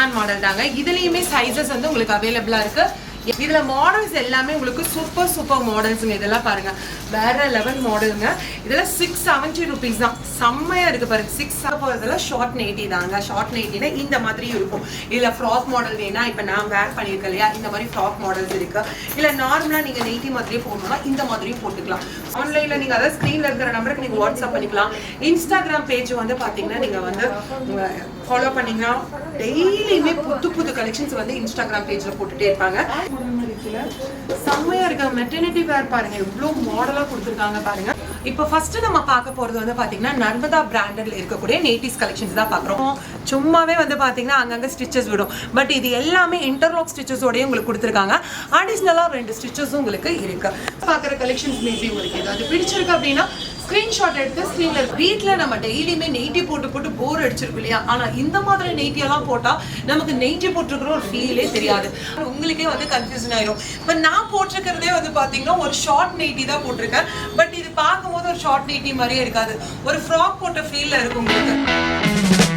Kaftan model தாங்க. இதுலயுமே sizes வந்து உங்களுக்கு அவைலபிளா இருக்கு. இதுல மாடல்ஸ் எல்லாமே உங்களுக்கு சூப்பர் சூப்பர் மாடல்ஸுங்க இதெல்லாம் பாருங்க. வேற லெவல் மாடலுங்க இதெல்லாம் சிக்ஸ் செவன்ட்டி ருபீஸ் தான். செம்மையா இருக்கு பாருங்க. சிக்ஸ் போறதுல ஷார்ட் நைட்டி தாங்க. ஷார்ட் நைட்டினா இந்த மாதிரி இருக்கும். இதுல ஃப்ராக் மாடல் வேணா. இப்ப நான் வேர் பண்ணியிருக்கேன் இல்லையா? இந்த மாதிரி ஃப்ராக் மாடல்ஸ் இருக்கு. இல்ல நார்மலா நீங்க நைட்டி மாதிரியே போடணும்னா இந்த மாதிரியும் போட்டுக்கலாம். ஆன்லைன்ல நீங்க அதாவது ஸ்கிரீன்ல இருக்கிற நம்பருக்கு நீங்க வாட்ஸ்அப் பண்ணிக்கலாம். இன்ஸ்டாகிராம் பேஜ் வந்து பாத்தீங்கன்னா நீங்க வந்து ஃபாலோ பண்ணீங்கன்னா டெய்லியுமே புது புது கலெக்ஷன்ஸ் வந்து இன்ஸ்டாகிராம் பேஜ்ல போட்டுட்டே இருப்பாங்க. செம்மையா இருக்க. மெட்டர்னிட்டி வேர் பாருங்க எவ்வளவு மாடலா கொடுத்துருக்காங்க பாருங்க. இப்போ ஃபர்ஸ்ட் நம்ம பார்க்க போறது வந்து பாத்தீங்கன்னா நர்மதா பிராண்டட்ல இருக்கக்கூடிய நேட்டிஸ் கலெக்ஷன்ஸ் தான் பாக்குறோம் சும்மாவே வந்து பாத்தீங்கன்னா அங்கங்க ஸ்டிச்சஸ் விடும். பட் இது எல்லாமே இன்டர்லாக் ஸ்டிச்சஸோடய உங்களுக்கு கொடுத்துருக்காங்க. அடிஷ்னலா ரெண்டு ஸ்டிச்சஸும் உங்களுக்கு இருக்கு. பாக்குற கலெக்ஷன்ஸ் மேபி உங்களுக்கு ஏதாவது பிடிச்சிருக்கு அப்படின்னா ஸ்கிரீன்ஷாட் எடுத்து ஸ்க்ரீன்ல வீட்டில் நம்ம டெய்லியுமே நெய்ட்டி போட்டு போட்டு போர் அடிச்சிருக்கும் இல்லையா? ஆனால் இந்த மாதிரி நெய்ட்டி எல்லாம் நமக்கு நெய்ட்டி போட்டிருக்கிற ஒரு ஃபீலே தெரியாது. உங்களுக்கே வந்து கன்ஃபியூஷன் ஆயிடும் இப்போ நான் போட்டிருக்கிறதே வந்து பார்த்தீங்கன்னா ஒரு ஷார்ட் நெய்ட்டி தான் போட்டிருக்கேன். பட் இது பார்க்கும்போது ஒரு ஷார்ட் நெய்ட்டி மாதிரியே இருக்காது. ஒரு ஃப்ராக் போட்ட ஃபீலில் இருக்கும் உங்களுக்கு.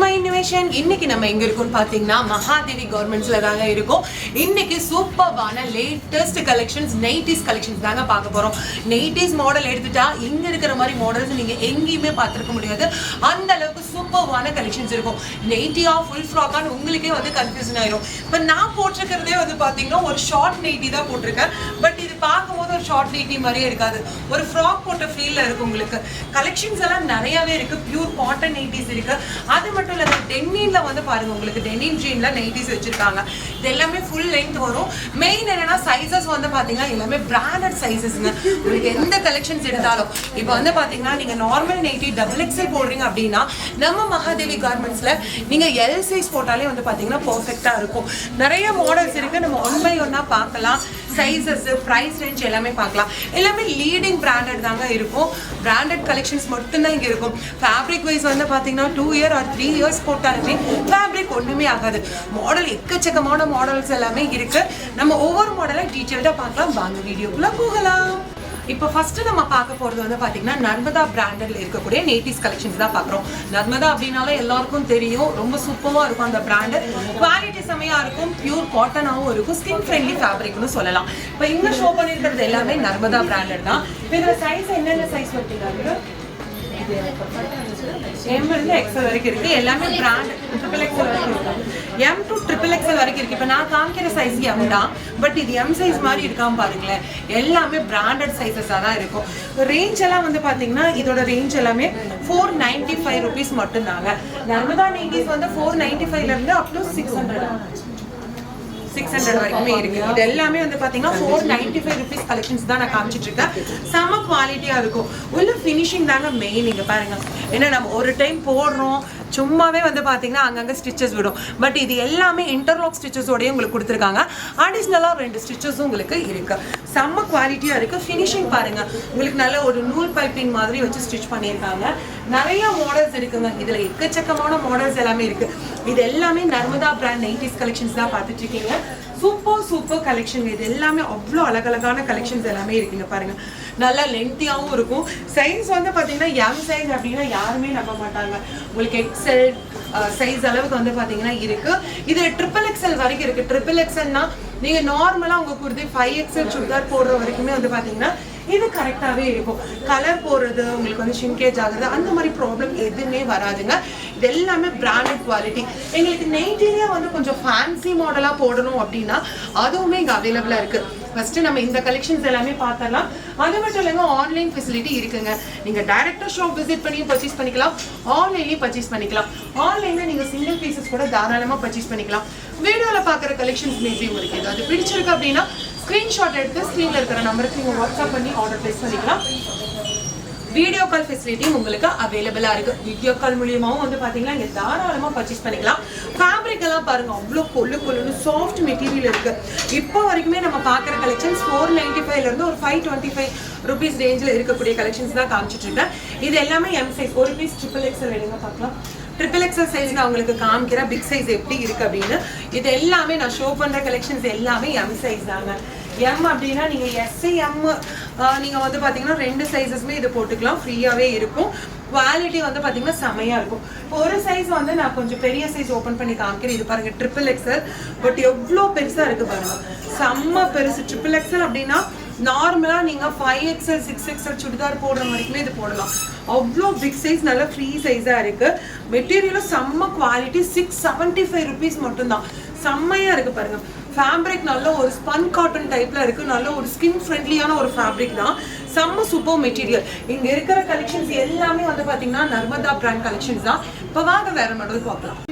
மை இன்னோவேஷன் இன்னைக்கு நம்ம எங்க இருக்கோம்னு பாத்தீங்கன்னா மகாதேவி கவர்மெண்ட்ஸ்ல தாங்க இருக்கும். இன்னைக்கு சூப்பர்வான லேட்டஸ்ட் கலெக்ஷன்ஸ் நைட்டிஸ் கலெக்ஷன்ஸ் தாங்க பார்க்க போறோம். நைட்டிஸ் மாடல் எடுத்துட்டா இங்க இருக்கிற மாதிரி மாடல்ஸ் நீங்க எங்கேயுமே பார்த்துருக்க முடியாது. அந்த அளவுக்கு சூப்பர்வான கலெக்ஷன்ஸ் இருக்கும். நைட்டியா ஃபுல் ஃப்ராக்கான்னு உங்களுக்கே வந்து கன்ஃபியூஷன் ஆயிரும். இப்போ நான் போட்டிருக்கிறதே வந்து பார்த்தீங்கன்னா ஒரு ஷார்ட் நைட்டி தான் போட்டிருக்கேன். பட் இது பார்க்கும்போது ஒரு ஷார்ட் நைட்டி மாதிரியே இருக்காது. ஒரு ஃப்ராக் போட்ட ஃபீலில் இருக்கும் உங்களுக்கு. கலெக்ஷன்ஸ் எல்லாம் நிறையவே இருக்கு. பியூர் காட்டன் நைட்டிஸ் இருக்கு. அது மட்டும் இல்லாத டென்னின்ல வந்து பாருங்க உங்களுக்கு டென்னின் ஜீன்ல நைட்டிஸ் வச்சிருக்காங்க. இது எல்லாமே ஃபுல் லென்த் வரும். மெயின் என்னன்னா சைசஸ் வந்து பாத்தீங்கன்னா எல்லாமே பிராண்டட் சைசஸ்ங்க உங்களுக்கு எந்த கலெக்ஷன்ஸ் எடுத்தாலும். இப்போ வந்து பாத்தீங்கன்னா நீங்க நார்மல் நைட்டி டபுள் எக்ஸல் போடுறீங்க அப்படின்னா நம்ம மகாதேவி கார்மெண்ட்ஸில் நீங்கள் எல் சைஸ் போட்டாலே வந்து பார்த்தீங்கன்னா பர்ஃபெக்டாக இருக்கும். நிறைய மாடல்ஸ் இருக்குது நம்ம ஒன் பை ஒன்னாக பார்க்கலாம். சைஸஸ் ப்ரைஸ் ரேஞ்ச் எல்லாமே பார்க்கலாம். எல்லாமே லீடிங் பிராண்டட் தாங்க இருக்கும். பிராண்டட் கலெக்ஷன்ஸ் மட்டும்தான் இங்கே இருக்கும். ஃபேப்ரிக் வைஸ் வந்து பார்த்தீங்கன்னா two year or three years போட்டாலுமே ஃபேப்ரிக் ஒன்றுமே ஆகாது. மாடல் எக்கச்சக்கமான மாடல்ஸ் எல்லாமே இருக்குது நம்ம ஒவ்வொரு மாடலை டீட்டெயில்டாக பார்க்கலாம். வாங்க வீடியோக்குள்ளே போகலாம். இப்போ ஃபர்ஸ்ட் நம்ம பார்க்க போறது வந்து பாத்தீங்கன்னா நர்மதா பிராண்டட்ல இருக்கக்கூடிய நேட்டிஸ் கலெக்ஷன்ஸ் தான் பார்க்குறோம். நர்மதா அப்படின்னாலே எல்லாருக்கும் தெரியும். ரொம்ப சூப்பரா இருக்கும் அந்த பிராண்டு குவாலிட்டி செமையா இருக்கும். பியூர் காட்டனாகவும் இருக்கும். ஸ்கின் ஃப்ரெண்ட்லி ஃபேப்ரிக்னு சொல்லலாம். இப்போ இங்க ஷோ பண்ணியிருக்கிறது எல்லாமே நர்மதா பிராண்டட் தான். இப்போ இதுல சைஸ் என்னென்ன சைஸ் பார்த்தீங்கன்னா எம் இருந்து எக்ஸல் வரைக்கும் இருக்குது எல்லாமே பிராண்ட் ட்ரிபிள் எக்ஸல் வரைக்கும் இருக்கு. எம் டு ட்ரிபிள் எக்ஸல் வரைக்கும் இருக்குது இப்போ நான் காமிக்கிற சைஸ் எம் தான். பட் இது எம் சைஸ் மாதிரி இருக்காம பாருங்களேன். எல்லாமே பிராண்டட் சைஸஸாக தான் இருக்கும். ரேஞ்ச் எல்லாம் வந்து பார்த்தீங்கன்னா இதோட ரேஞ்ச் எல்லாமே ஃபோர் நைன்ட்டி ஃபைவ் ருபீஸ் மட்டும்தாங்க. நர்மதா நைன்டிஸ் வந்து ஃபோர் நைன்ட்டி ஃபைவ்லேருந்து up to six hundred six hundred வரைக்குமே இருக்கு. இது எல்லாமே வந்து பாத்தீங்கன்னா four ninety five rupees collections தான் நான் காமிச்சிட்டு இருக்கேன் செம குவாலிட்டியா இருக்கும். உள்ள ஃபினிஷிங் தாங்க மெயின் இங்க பாருங்க. ஏன்னா நம்ம ஒரு டைம் போடுறோம் சும்மாவே வந்து பார்த்தீங்கன்னா அங்கங்கே ஸ்டிச்சஸ் விடும். பட் இது எல்லாமே இன்டர்லாக் ஸ்டிச்சஸோடய உங்களுக்கு கொடுத்துருக்காங்க. அடிஷ்னலாக ரெண்டு ஸ்டிச்சஸும் உங்களுக்கு இருக்குது செம்ம குவாலிட்டியாக இருக்குது ஃபினிஷிங் பாருங்கள் உங்களுக்கு நல்ல ஒரு நூல் பைப்பிங் மாதிரி வச்சு ஸ்டிச் பண்ணியிருக்காங்க. நிறைய மாடல்ஸ் இருக்குங்க. இதில் எக்கச்சக்கமான மாடல்ஸ் எல்லாமே இருக்குது இது எல்லாமே நர்மதா பிராண்ட் நைட்டிஸ் கலெக்ஷன்ஸ் தான் பார்த்துட்ருக்கீங்க சூப்பர் சூப்பர் கலெக்ஷன் இது எல்லாமே அவ்வளோ அழகழகான கலெக்ஷன்ஸ் எல்லாமே இருக்குங்க பாருங்க. நல்லா லென்த்தியாகவும் இருக்கும். சைஸ் வந்து பார்த்தீங்கன்னா எம் சைஸ் அப்படின்னா யாருமே நம்ப மாட்டாங்க. உங்களுக்கு எக்ஸல் சைஸ் அளவுக்கு வந்து பார்த்தீங்கன்னா இருக்கு. இது ட்ரிபிள் எக்ஸல் வரைக்கும் இருக்கு. ட்ரிபிள் எக்ஸல்னா நீங்க நார்மலா உங்க குருதி ஃபைவ் எக்ஸல் சுடிதார் போடுற வரைக்குமே வந்து பாத்தீங்கன்னா இது கரெக்டாகவே இருக்கும். கலர் போடுறது உங்களுக்கு வந்து ஷிங்கேஜ் ஆகுறது அந்த மாதிரி ப்ராப்ளம் எதுவுமே வராதுங்க. இது எல்லாமே பிராண்டட் குவாலிட்டி எங்களுக்கு நெய்ட்டிலேயே வந்து கொஞ்சம் ஃபேன்சி மாடலாக போடணும் அப்படின்னா அதுவுமே இங்கே அவைலபிளாக இருக்குது ஃபர்ஸ்ட் நம்ம இந்த கலெக்ஷன்ஸ் எல்லாமே பார்த்தரலாம் அது மட்டும் இல்லைங்க ஆன்லைன் ஃபெசிலிட்டி இருக்குங்க. நீங்க டைரக்டா ஷாப் விசிட் பண்ணியும் பர்ச்சேஸ் பண்ணிக்கலாம். ஆன்லைன்லயும் பர்ச்சேஸ் பண்ணிக்கலாம். ஆன்லைன்ல நீங்க சிங்கிள் பீசஸ் கூட தாராளமா பர்ச்சேஸ் பண்ணிக்கலாம். வீடியோல பாக்குற கலெக்ஷன்ஸ் மேபி உங்களுக்கு ஏதாவது பிடிச்சிருக்கு அப்படின்னா ஸ்க்ரீன்ஷாட் எடுத்து ஸ்க்ரீனில் இருக்கிற நம்பருக்கு நீங்கள் வாட்ஸ்அப் பண்ணி ஆர்டர் பிளேஸ் பண்ணிக்கலாம். வீடியோ கால் ஃபெசிலிட்டியும் உங்களுக்கு அவைலபிளாக இருக்கு. வீடியோ கால் மூலியமாகவும் வந்து பார்த்தீங்கன்னா நீங்கள் தாராளமாக பர்ச்சேஸ் பண்ணிக்கலாம். ஃபேப்ரிக் எல்லாம் பாருங்க அவ்வளோ கொள்ளு கொள்ளுன்னு சாஃப்ட் மெட்டீரியல் இருக்கு. இப்போ வரைக்குமே நம்ம பார்க்குற கலெக்ஷன்ஸ் ஃபோர் நைன்டி ஃபைவ்லேருந்து ஒரு ஃபைவ் டுவெண்ட்டி ஃபைவ் ருபீஸ் ரேஞ்சில் இருக்கக்கூடிய கலெக்ஷன்ஸ் தான் காமிச்சிட்டு இருக்கேன். இது எல்லாமே எம் சைஸ் ஒரு பீஸ் ட்ரிபிள் எக்ஸல் எடுங்க பார்க்கலாம்? ட்ரிபிள் எக்ஸல் சைஸ் நான் உங்களுக்கு காமிக்கிறேன். பிக் சைஸ் எப்படி இருக்குது அப்படின்னு. இது எல்லாமே நான் ஷோ பண்ணுற கலெக்ஷன்ஸ் எல்லாமே எம் சைஸ் தாங்க. எம் அப்படின்னா நீங்கள் எஸ் எம் வந்து பார்த்தீங்கன்னா ரெண்டு சைஸஸ்மே இது போட்டுக்கலாம். ஃப்ரீயாகவே இருக்கும். குவாலிட்டி வந்து பார்த்தீங்கன்னா செம்மையாக இருக்கும். இப்போ ஒரு சைஸ் வந்து நான் கொஞ்சம் பெரிய சைஸ் ஓப்பன் பண்ணி காமிக்கிறேன். இது பாருங்கள் ட்ரிபிள் எக்ஸல் பட் எவ்வளோ பெருசாக இருக்குது பாருங்கள் செம்ம பெருசு. ட்ரிபிள் எக்ஸல் அப்படின்னா நார்மலாக நீங்கள் five XL six XL churidar போடுற வரைக்குமே இது போடலாம். அவ்வளோ பிக் சைஸ் நல்லா ஃப்ரீ சைஸாக இருக்குது மெட்டீரியலும் செம்ம quality six seventy five rupees மட்டும்தான். செம்மையாக இருக்குது பாருங்கள் ஃபேப்ரிக் நல்ல ஒரு ஸ்பன் காட்டன் டைப்ல இருக்கு. நல்ல ஒரு ஸ்கின் ஃப்ரெண்ட்லியான ஒரு ஃபேப்ரிக் தான். செம்ம சூப்பர் மெட்டீரியல் இங்கே இருக்கிற கலெக்ஷன்ஸ் எல்லாமே வந்து பார்த்தீங்கன்னா நர்மதா பிராண்ட் கலெக்ஷன்ஸ் தான். இப்போ வாங்க வேற மாடல் பார்க்கலாம்.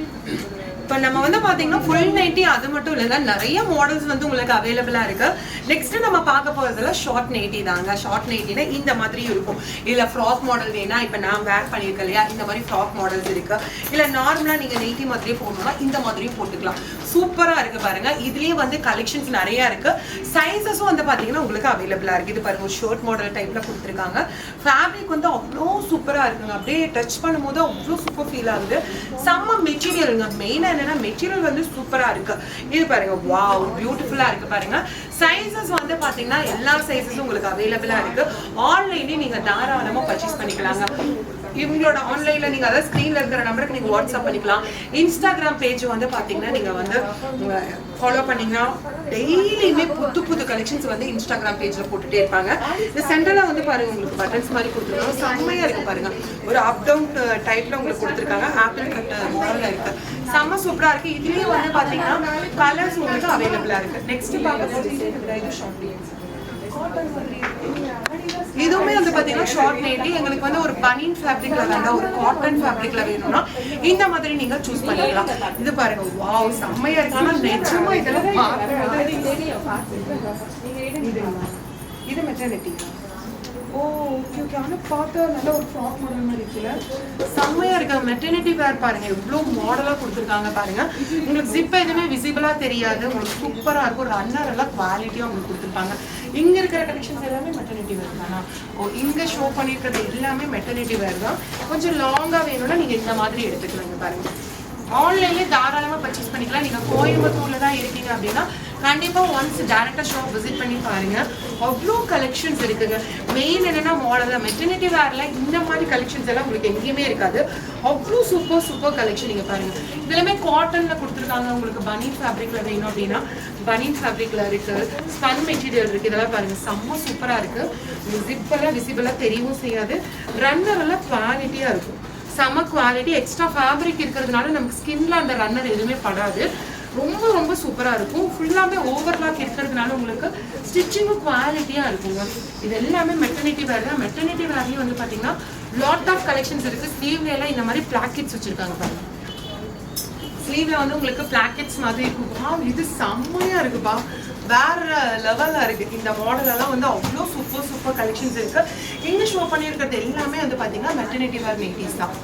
இப்போ நம்ம வந்து பார்த்தீங்கன்னா ஃபுல் நைட்டி அது மட்டும் இல்லைங்க நிறைய மாடல்ஸ் வந்து உங்களுக்கு அவைலபிளா இருக்கு. நெக்ஸ்ட் நம்ம பார்க்க போகிறதுல ஷார்ட் நைட்டி தாங்க. ஷார்ட் நைட்டினா இந்த மாதிரி இருக்கும். இல்லை ஃப்ராக் மாடல் வேணா இப்போ நான் வேர் பண்ணியிருக்கேன் இல்லையா? இந்த மாதிரி ஃப்ராக் மாடல்ஸ் இருக்கு. இல்லை நார்மலாக நீங்க நைட்டி மாதிரியே போடணும்னா இந்த மாதிரியும் போட்டுக்கலாம். சூப்பராக இருக்குது பாருங்கள் இதுலேயே வந்து கலெக்ஷன்ஸ் நிறையா இருக்குது சைஸஸும் வந்து பார்த்தீங்கன்னா உங்களுக்கு அவைலபிளாக இருக்குது இது பாருங்க ஷர்ட் மாடல் டைப்பில் கொடுத்துருக்காங்க. ஃபேப்ரிக் வந்து அவ்வளோ சூப்பராக இருக்குங்க. அப்படியே டச் பண்ணும்போது அவ்வளோ சூப்பர் ஃபீல் ஆகுது செம்ம மெட்டீரியலுங்க மெயினாக என்னென்னா மெட்டீரியல் வந்து சூப்பராக இருக்குது இது பாருங்க வா பியூட்டிஃபுல்லாக இருக்குது பாருங்கள் சைஸஸ் வந்து பார்த்தீங்கன்னா எல்லா சைஸஸும் உங்களுக்கு அவைலபிளாக இருக்குது ஆன்லைன்லேயே நீங்கள் தாராளமாக பர்ச்சேஸ் பண்ணிக்கலாங்க. இவங்களோட ஆன்லைன்ல நீங்க அதாவது ஸ்கிரீன்ல இருக்கிற நம்பருக்கு நீங்க வாட்ஸ்அப் பண்ணிக்கலாம். இன்ஸ்டாகிராம் பேஜ் வந்து பாத்தீங்கன்னா நீங்க வந்து ஃபாலோ பண்ணீங்கன்னா டெய்லியுமே புது புது கலெக்ஷன்ஸ் வந்து இன்ஸ்டாகிராம் பேஜ்ல போட்டுட்டே இருப்பாங்க. இந்த சென்டர்ல வந்து பாருங்க உங்களுக்கு பட்டன்ஸ் மாதிரி கொடுத்துருக்காங்க. செம்மையா இருக்கு பாருங்க. ஒரு அப் டவுன் டைப்ல உங்களுக்கு கொடுத்துருக்காங்க. ஆப்பிள் கட் மாடல்ல இருக்கு. செம்ம சூப்பரா இருக்கு. இதுலயே வந்து பாத்தீங்கன்னா கலர்ஸ் உங்களுக்கு அவைலபிளா இருக்கு. நெக்ஸ்ட் பார்க்க போறது இது இதுவுமே வந்து பார்த்தீங்கன்னா ஷார்ட் நைட்டி எங்களுக்கு வந்து ஒரு பனின் ஃபேப்ரிக்ல வேண்டாம் ஒரு காட்டன் ஃபேப்ரிக்ல வேணும்னா இந்த மாதிரி நீங்க சூஸ் பண்ணிக்கலாம். இது பாருங்க வாவ் செம்மையா இருக்கு. ஆனா நிஜமா இதெல்லாம் இது- இது மெட்டர்னிட்டி ஓ ஓகே ஓகே ஆனால் பார்த்தா நல்ல ஒரு ஃப்ராக் மாடல் மாதிரி இருக்குல்ல. செம்மையா இருக்கு. மெட்டர்னிட்டி வேர் பாருங்கள் எவ்வளோ மாடலாக கொடுத்துருக்காங்க பாருங்கள் உங்களுக்கு ஜிப் எதுவுமே விசிபிளாக தெரியாது. உங்களுக்கு சூப்பராக இருக்கும். ஒரு அன்னர் எல்லாம் குவாலிட்டியாக உங்களுக்கு கொடுத்துருப்பாங்க. இங்கே இருக்கிற கலெக்ஷன்ஸ் எல்லாமே மெட்டர்னிட்டி வேர் தானா? ஓ இங்கே ஷோ பண்ணியிருக்கிறது எல்லாமே மெட்டர்னிட்டி வேர் தான். கொஞ்சம் லாங்காக வேணும்னா நீங்கள் இந்த மாதிரி எடுத்துக்கலாங்க பாருங்கள் ஆன்லைன்லேயே தாராளமாக பர்ச்சேஸ் பண்ணிக்கலாம். நீங்கள் கோயம்புத்தூரில் தான் இருக்கீங்க அப்படின்னா கண்டிப்பாக ஒன்ஸ் டேரெக்டாக ஷாப் விசிட் பண்ணி பாருங்கள் அவ்வளோ கலெக்ஷன்ஸ் இருக்குங்க. மெயின் என்னென்னா மாடல் தான். மெட்டர்னிட்டி வேரில் இந்த மாதிரி கலெக்ஷன்ஸ் எல்லாம் உங்களுக்கு எங்கேயுமே இருக்காது. அவ்வளோ சூப்பர் சூப்பர் கலெக்ஷன் நீங்கள் பாருங்கள் இதுலமே காட்டனில் கொடுத்துருக்காங்க. உங்களுக்கு பனியன் ஃபேப்ரிக்ல வேணும் அப்படின்னா பனின் ஃபேப்ரிக்கில் இருக்குது ஸ்பன் மெட்டீரியல் இருக்குது இதெல்லாம் பாருங்கள் செம்ம சூப்பராக இருக்குது விசிப்பெல்லாம் விசிபிளாக தெரியவும் செய்யாது. ரன்னர் எல்லாம் குவாலிட்டியாக இருக்கும். செம குவாலிட்டி எக்ஸ்ட்ரா ஃபேப்ரிக் இருக்கிறதுனால நமக்கு ஸ்கின்ல அந்த ரன்னர் எதுவுமே படாது. ரொம்ப ரொம்ப சூப்பராக இருக்கும். ஃபுல்லாமே ஓவர்லாக் இருக்கிறதுனால உங்களுக்கு ஸ்டிச்சிங்கும் குவாலிட்டியாக இருக்குங்க இது எல்லாமே மெட்டர்னிட்டி வேர் தான். மெட்டர்னிட்டி வேர்லேயும் வந்து பார்த்தீங்கன்னா லாட் ஆஃப் கலெக்ஷன்ஸ் இருக்குது ஸ்லீவ்ல எல்லாம் இந்த மாதிரி பிளாக்கெட்ஸ் வச்சுருக்காங்க பாருங்க. ஸ்லீவ்ல வந்து உங்களுக்கு பிளாக்கெட்ஸ் மாதிரி இருக்கும். வா இது செம்மையா இருக்குப்பா வேற லெவல்ல இருக்கு. இந்த மாடல் எல்லாம் வந்து அவ்வளோ சூப்பர் சூப்பர் கலெக்ஷன்ஸ் இருக்கு. இங்கிலீஷ் ஷோ பண்ணியிருக்கிறது எல்லாமே வந்து பாத்தீங்கன்னா மெட்டர்னிட்டி வேர் நைட்டிஸ் தான்.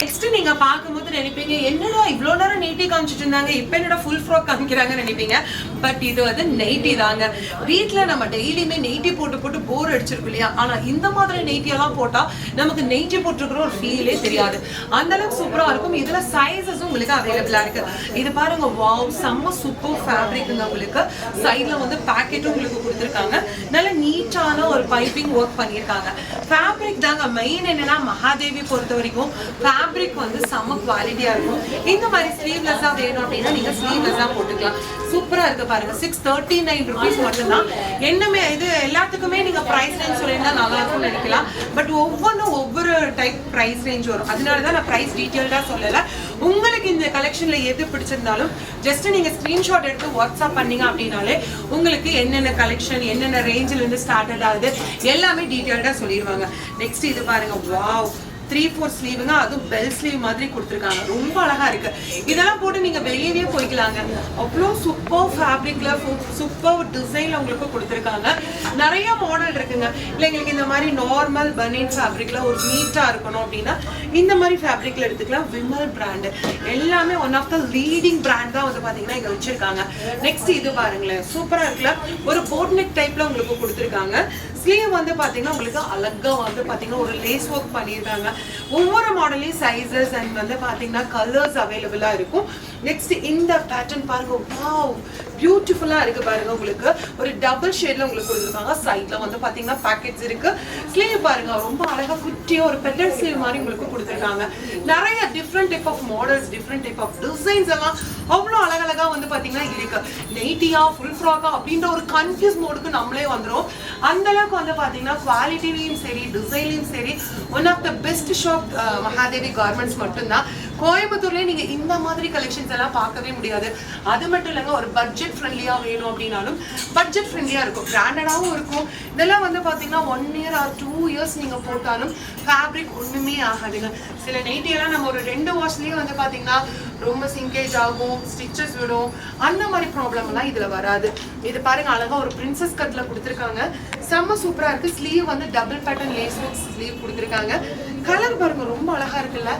நெக்ஸ்ட் நீங்க பார்க்கும்போது நினைப்பீங்க என்னடா இவ்வளோ நேரம் நைட்டி காமிச்சிட்டு இருந்தாங்க இப்போ என்னடா ஃபுல் ஃப்ராக் காமிக்கிறாங்க நினைப்பீங்க. பட் இது வந்து நைட்டி தாங்க. வீட்டில் நம்ம டெய்லியுமே நைட்டி போட்டு போட்டு போர் அடிச்சிருக்கும் இல்லையா? ஆனா இந்த மாதிரி நைட்டி எல்லாம் போட்டா நமக்கு நைட்டி போட்டிருக்கிற ஒரு ஃபீலே தெரியாது. அந்த அளவுக்கு சூப்பரா இருக்கும். இதுல சைஸஸும் உங்களுக்கு அவைலபிளா இருக்கு. இது பாருங்க வாவ் செம்ம சூப்பர் ஃபேப்ரிக்குங்க உங்களுக்கு. சைட்ல வந்து பேக்கெட்டும் உங்களுக்கு கொடுத்துருக்காங்க. நல்ல நீட்டான ஒரு பைப்பிங் ஒர்க் பண்ணியிருக்காங்க. ஃபேப்ரிக் தாங்க. மெயின் என்னன்னா மகாதேவி பொறுத்த வரைக்கும் ஃபேப்ரிக் வந்து செம்ம குவாலிட்டியாக இருக்கும். இந்த மாதிரி ஸ்லீவ்லெஸ்ஸாக வேணும் அப்படின்னா நீங்கள் ஸ்லீவ்லெஸ்ஸாக போட்டுக்கலாம். சூப்பராக இருக்கு பாருங்கள் சிக்ஸ் தேர்ட்டி நைன் ருபீஸ் மட்டும்தான். என்னமே இது எல்லாத்துக்குமே நீங்கள் ப்ரைஸ் ரேஞ்ச் சொல்லியிருந்தா நல்லா இருக்கும்னு நினைக்கலாம். பட் ஒவ்வொன்றும் ஒவ்வொரு டைப் ப்ரைஸ் ரேஞ்ச் வரும். அதனால தான் நான் ப்ரைஸ் டீட்டெயில்டாக சொல்லலை. உங்களுக்கு இந்த கலெக்ஷனில் எது பிடிச்சிருந்தாலும் ஜஸ்ட் நீங்கள் ஸ்க்ரீன்ஷாட் எடுத்து வாட்ஸ்அப் பண்ணீங்க அப்படின்னாலே உங்களுக்கு என்னென்ன கலெக்ஷன் என்னென்ன ரேஞ்சில் இருந்து ஸ்டார்டட் ஆகுது எல்லாமே டீட்டெயில்டாக சொல்லிடுவாங்க. நெக்ஸ்ட் இது பாருங்க. வாவ் த்ரீ ஃபோர் ஸ்லீவுங்க அதுவும் பெல் ஸ்லீவ் மாதிரி கொடுத்துருக்காங்க. ரொம்ப அழகா இருக்கு. இதெல்லாம் போட்டு நீங்க வெளியவே போய்க்கலாங்க. அவ்வளோ சூப்பர் ஃபேப்ரிக்ல சூப்பர் டிசைன்ல உங்களுக்கு கொடுத்துருக்காங்க. நிறைய மாடல் இருக்குங்க. இல்லை எங்களுக்கு இந்த மாதிரி நார்மல் பனியன் ஃபேப்ரிக்ல ஒரு நீட்டா இருக்கணும் அப்படின்னா இந்த மாதிரி ஃபேப்ரிக்ல எடுத்துக்கலாம். விமல் பிராண்டு எல்லாமே one of the leading brand தான் வந்து பாத்தீங்கன்னா இங்க வச்சிருக்காங்க. நெக்ஸ்ட் இது பாருங்களேன். சூப்பரா இருக்குல்ல. ஒரு போட்னெக் டைப்ல உங்களுக்கு கொடுத்துருக்காங்க. ஸ்லீவ் வந்து பார்த்தீங்கன்னா உங்களுக்கு அழகாக வந்து பார்த்தீங்கன்னா ஒரு லேஸ் ஒர்க் பண்ணியிருக்காங்க. ஒவ்வொரு மாடலையும் சைஸஸ் அண்ட் வந்து பார்த்தீங்கன்னா கலர்ஸ் அவைலபிளாக இருக்கும். நெக்ஸ்ட் இந்த பேட்டர்ன் பாருங்க. வாவ் பியூட்டிஃபுல்லாக இருக்குது பாருங்க உங்களுக்கு. ஒரு டபுள் ஷேட்ல உங்களுக்கு கொடுத்துருக்காங்க. சைடில் வந்து பார்த்தீங்கன்னா பேக்கெட்ஸ் இருக்கு. ஸ்லீவ் பாருங்க. ரொம்ப அழகாக குட்டியாக ஒரு பெட்டல் ஸ்லீவ் மாதிரி உங்களுக்கு கொடுத்துருக்காங்க. நிறைய different type of models different type of designs எல்லாம் அவ்வளோ அழகழகா வந்து பார்த்தீங்கன்னா இருக்கு. நைட்டியா ஃபுல் ஃப்ராக்கா அப்படின்ற ஒரு கன்ஃபியூஸ் மோடுக்கு நம்மளே வந்துடும் அந்தளவு அளவுக்கு வந்து பார்த்தீங்கன்னா குவாலிட்டிலையும் சரி டிசைன்லையும் சரி one of the best shop Mahadevi garments மட்டும்தான். கோயம்புத்தூர்லயே நீங்க இந்த மாதிரி கலெக்ஷன்ஸ் எல்லாம் பார்க்கவே முடியாது. அது மட்டும் இல்லைங்க ஒரு பட்ஜெட் ஃப்ரெண்ட்லியா வேணும் அப்படின்னாலும் பட்ஜெட் ஃப்ரெண்ட்லியா இருக்கும். பிராண்டடாகவும் இருக்கும். இதெல்லாம் வந்து பாத்தீங்கன்னா one year or two years நீங்க போட்டாலும் ஃபேப்ரிக் ஒண்ணுமே ஆகாதுங்க. சில நைட்டி எல்லாம் நம்ம ஒரு ரெண்டு வாஷ்லயே வந்து பாத்தீங்கன்னா ரொம்ப சிங்கேஜ் ஆகும் ஸ்டிச்சஸ் விடும். அந்த மாதிரி ப்ராப்ளம் எல்லாம் இதுல வராது. இது பாருங்க அழகா ஒரு பிரின்சஸ் கட்ல கொடுத்துருக்காங்க. செம்ம சூப்பரா இருக்கு. ஸ்லீவ் வந்து டபுள் பேட்டர்ன் லேஸ் ஸ்லீவ் கொடுத்துருக்காங்க. கலர் பாருங்க ரொம்ப அழகா இருக்குல்ல.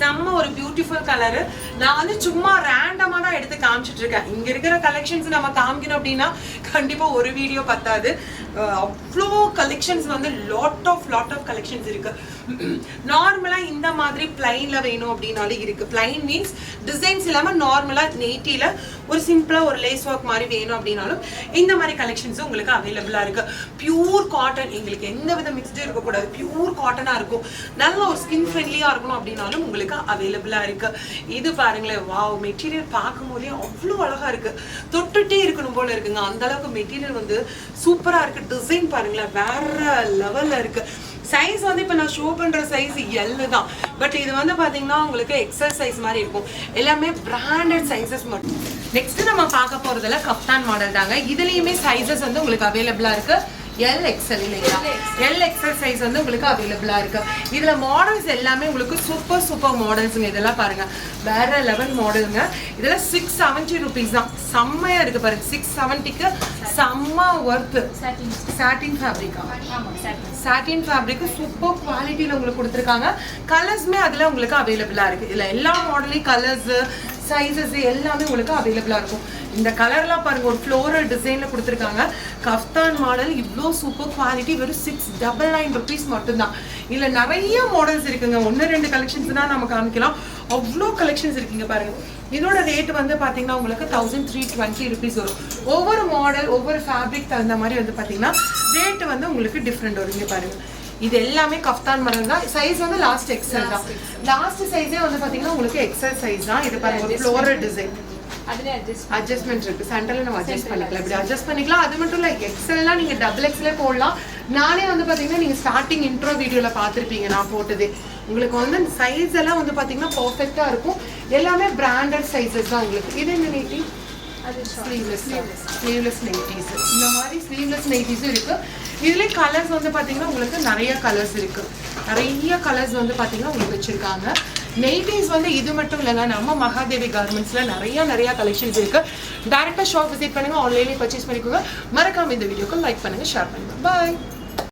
செம்ம ஒரு பியூட்டிஃபுல் கலரு நான் வந்து சும்மா ரேண்டமாக தான் எடுத்து காமிச்சிட்டு இருக்கேன் இங்கே இருக்கிற கலெக்ஷன்ஸ் நம்ம காமிக்கணும் அப்படின்னா கண்டிப்பாக ஒரு வீடியோ பத்தாது. அவ்வளோ கலெக்ஷன்ஸ் வந்து lot of lot of collections இருக்கு. நார்மலாக இந்த மாதிரி பிளைனில் வேணும் அப்படின்னாலும் இருக்கு. பிளைன் மீன்ஸ் டிசைன்ஸ் இல்லாமல் நார்மலாக நெய்ட்டில ஒரு சிம்பிளாக ஒரு லேஸ் ஒர்க் மாதிரி வேணும் அப்படின்னாலும் இந்த மாதிரி கலெக்ஷன்ஸும் உங்களுக்கு அவைலபிளாக இருக்குது பியூர் காட்டன் எங்களுக்கு எந்த வித மிக்ஸ்டும் இருக்கக்கூடாது. பியூர் காட்டனாக இருக்கும். நல்ல ஒரு ஸ்கின் ஃப்ரெண்ட்லியாக இருக்கணும் அப்படின்னாலும் உங்களுக்கு அவைலபிளாக இருக்குது இது பாருங்களேன் வாவ் மெட்டீரியல் பார்க்கும்போதே அவ்வளோ அழகாக இருக்குது தொட்டுட்டே இருக்கணும் போல இருக்குங்க. அந்த அளவுக்கு மெட்டீரியல் வந்து சூப்பராக இருக்குது டிசைன் பாருங்களேன் வேற லெவலில் இருக்குது சைஸ் வந்து இப்போ நான் ஷோ பண்ணுற சைஸ் எல்லு தான். பட் இது வந்து பார்த்தீங்கன்னா உங்களுக்கு எக்ஸல் சைஸ் மாதிரி இருக்கும். எல்லாமே பிராண்டட் சைஸஸ் மட்டும். நெக்ஸ்ட் நம்ம பார்க்க போறதுல கப்தான் மாடல் தாங்க. இதுலயுமே சைஸஸ் வந்து உங்களுக்கு அவைலபிளா இருக்கு. எல் எக்ஸல் இல்லைங்களா எல் எக்ஸல் சைஸ் வந்து உங்களுக்கு அவைலபிளா இருக்கு. இதுல மாடல்ஸ் எல்லாமே உங்களுக்கு சூப்பர் சூப்பர் மாடல்ஸுங்க இதெல்லாம் பாருங்க. வேற லெவல் மாடலுங்க இதெல்லாம் சிக்ஸ் செவன்ட்டி ருபீஸ் தான். செம்மையா இருக்கு பாருங்க. சிக்ஸ் செவன்ட்டிக்கு செம்ம ஒர்த்து சாட்டின் சாட்டின் ஃபேப்ரிக்கா சாட்டின் சாட்டின் ஃபேப்ரிக் சூப்பர் குவாலிட்டியில் உங்களுக்கு கொடுத்துருக்காங்க. கலர்ஸ்மே அதில் உங்களுக்கு அவைலபிளாக இருக்குது இதில் எல்லா மாடலையும் கலர்ஸ் சைஸஸ் எல்லாமே உங்களுக்கு அவைலபிளாக இருக்கும். இந்த கலர்லாம் பாருங்க ஒரு ஃப்ளோரல் டிசைனில் கொடுத்துருக்காங்க. கஃப்தான் மாடல் இவ்வளோ சூப்பர் குவாலிட்டி வெறும் சிக்ஸ் டபுள் நைன் ருபீஸ் மட்டும்தான். இதில் நிறைய மாடல்ஸ் இருக்குங்க. ஒன்று ரெண்டு கலெக்ஷன்ஸ் தான் நம்ம காமிக்கலாம். அவ்வளோ கலெக்ஷன்ஸ் இருக்குங்க பாருங்க. இதோட ரேட் வந்து பார்த்தீங்கன்னா உங்களுக்கு தௌசண்ட் த்ரீ டுவெண்ட்டி ருபீஸ் வரும். ஒவ்வொரு மாடல் ஒவ்வொரு ஃபேப்ரிக் தகுந்த மாதிரி வந்து பார்த்தீங்கன்னா ரேட்டு வந்து உங்களுக்கு டிஃப்ரெண்ட் வரும் இங்கே பாருங்கள் இது எல்லாமே கஃப்தான் மாடல் தான். சைஸ் வந்து லாஸ்ட் எக்ஸல் தான். லாஸ்ட் சைஸே வந்து பார்த்தீங்கன்னா உங்களுக்கு எக்ஸல் சைஸ் தான். இது பாருங்க ஒரு ஃப்ளோரல் டிசைன் அட்ஜஸ்ட்மெண்ட் இருக்கு. சென்டர்ல நம்ம அட்ஜஸ்ட் பண்ணிக்கலாம். இப்படி அட்ஜஸ்ட் பண்ணிக்கலாம். அது மட்டும் இல்ல எக்ஸல்லாம் நீங்க டபுள் எக்ஸ்ல போடலாம். நானே வந்து பாத்தீங்கன்னா நீங்க ஸ்டார்டிங் இன்ட்ரோ வீடியோல பார்த்திருப்பீங்க நான் போட்டது. உங்களுக்கு வந்து சைஸ் எல்லாம் வந்து பாத்தீங்கன்னா பர்ஃபெக்ட்டா இருக்கும். எல்லாமே பிராண்டட் சைஸஸ் தான் உங்களுக்கு. இது என்ன அது ஸ்லீவ்லெஸ் ஸ்லீவ்லெஸ் நைட்டிஸ் இந்த மாதிரி ஸ்லீவ்லெஸ் நைட்டிஸும் இருக்கு. இதுலேயே கலர்ஸ் வந்து பார்த்தீங்கன்னா உங்களுக்கு நிறைய கலர்ஸ் இருக்குது நிறைய கலர்ஸ் வந்து பார்த்தீங்கன்னா உங்களுக்கு வச்சுருக்காங்க. நெய்டிஸ் வந்து இது மட்டும் இல்லைங்க நம்ம மகாதேவி கார்மெண்ட்ஸில் நிறைய நிறைய கலெக்ஷன்ஸ் இருக்குது டேரெக்டாக ஷாப் விசிட் பண்ணுங்க ஆன்லைன்லேயே பர்ச்சேஸ் பண்ணிக்கோங்க. மறக்காமல் இந்த வீடியோக்கு லைக் பண்ணுங்கள் ஷேர் பண்ணுங்கள் பாய்